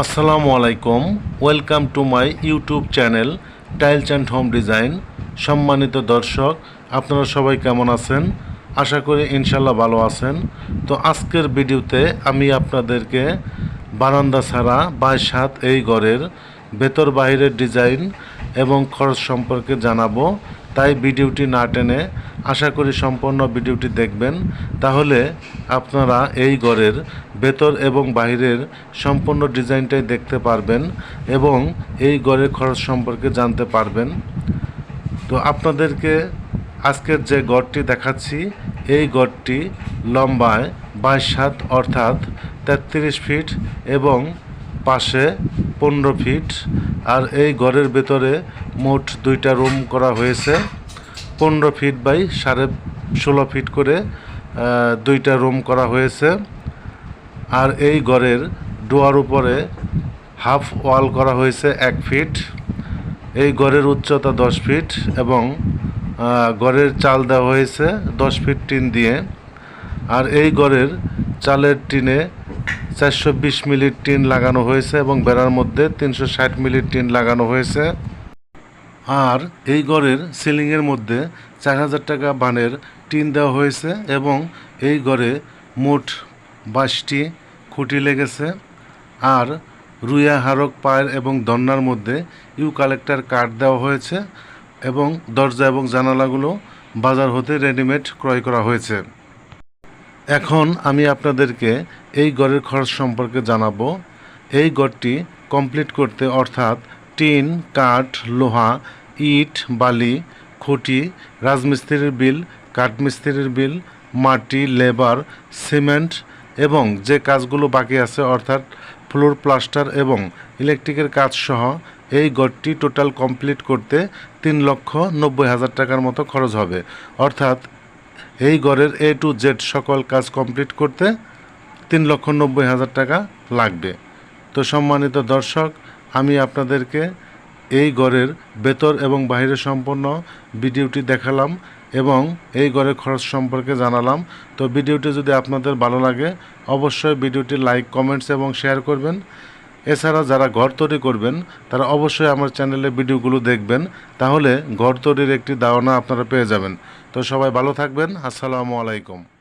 আসসালামু আলাইকুম, welcome to my YouTube channel tiles and home design. সম্মানিত দর্শক, আপনারা সবাই কেমন আছেন? আশা করি ইনশাল্লাহ ভালো আছেন। তো আজকের ভিডিওতে আমি আপনাদেরকে বারান্দা ছাড়া বাইশ হাত এই ঘরের ভেতর বাইরের ডিজাইন এবং খরচ সম্পর্কে জানাব। তাই ভিডিওটি না টেনে আশা করি সম্পূর্ণ ভিডিওটি দেখবেন। তাহলে আপনারা এই ঘরের ভেতর এবং বাইরের সম্পূর্ণ ডিজাইনটাই দেখতে পারবেন এবং এই ঘরের খরচ সম্পর্কে জানতে পারবেন। তো আপনাদেরকে আজকের যে গড়টি দেখাচ্ছি, এই গড়টি লম্বায় বাইশ হাত অর্থাৎ তেত্রিশ ফিট এবং পাশে পনেরো ফিট। আর এই ঘরের ভেতরে মোট দুইটা রুম করা হয়েছে। পনেরো ফিট বাই সাড়ে ষোলো ফিট করে দুইটা রুম করা হয়েছে। আর এই ঘরের ডোয়ার উপরে হাফ ওয়াল করা হয়েছে এক ফিট। এই ঘরের উচ্চতা দশ ফিট এবং ঘরের চাল দেওয়া হয়েছে দশ ফিট টিন দিয়ে। আর এই ঘরের চালের টিনে চারশো বিশ মিলির টিন লাগানো হয়েছে এবং বেড়ার মধ্যে তিনশো ষাট মিলির টিন লাগানো হয়েছে। আর এই ঘরের সিলিংয়ের মধ্যে চার হাজার টাকা বানের টিন দেওয়া হয়েছে এবং এই ঘরে মোট বাইশটি খুঁটি লেগেছে। আর রুইয়া হারক পায়ের এবং দন্নার মধ্যে ইউ কালেক্টার কাঠ দেওয়া হয়েছে এবং দরজা এবং জানালাগুলো বাজার হতে রেডিমেড ক্রয় করা হয়েছে। এখন আমি আপনাদেরকে এই গড়ের খরচ সম্পর্কে জানাব। এই গড়টি কমপ্লিট করতে অর্থাৎ টিন, কাঠ, লোহা ইট, বালি, খুঁটি, রাজমিস্ত্রির বিল, কাঠমিস্ত্রির বিল, মাটি, লেবার, সিমেন্ট এবং যে কাজগুলো বাকি আছে, অর্থাৎ ফ্লোর প্লাস্টার এবং ইলেকট্রিকের কাজ সহ, এই গড়টি টোটাল কমপ্লিট করতে তিন লক্ষ নব্বই হাজার টাকার মতো খরচ হবে। অর্থাৎ এই ঘরের এ টু জেড সকল কাজ কমপ্লিট করতে তিন লক্ষ নব্বই হাজার টাকা লাগবে। তো সম্মানিত দর্শক, আমি আপনাদেরকে এই ঘরের ভেতর এবং বাইরের সম্পূর্ণ ভিডিওটি দেখালাম এবং এই ঘরের খরচ সম্পর্কে জানালাম। তো ভিডিওটি যদি আপনাদের ভালো লাগে, অবশ্যই ভিডিওটি লাইক, কমেন্টস এবং শেয়ার করবেন। এছাড়া যারা ঘর তৈরি করবেন, তারা অবশ্যই আমার চ্যানেলে ভিডিওগুলো দেখবেন। তাহলে ঘর তৈরির একটি ধারণা আপনারা পেয়ে যাবেন। তো সবাই ভালো থাকবেন। আসসালামু আলাইকুম।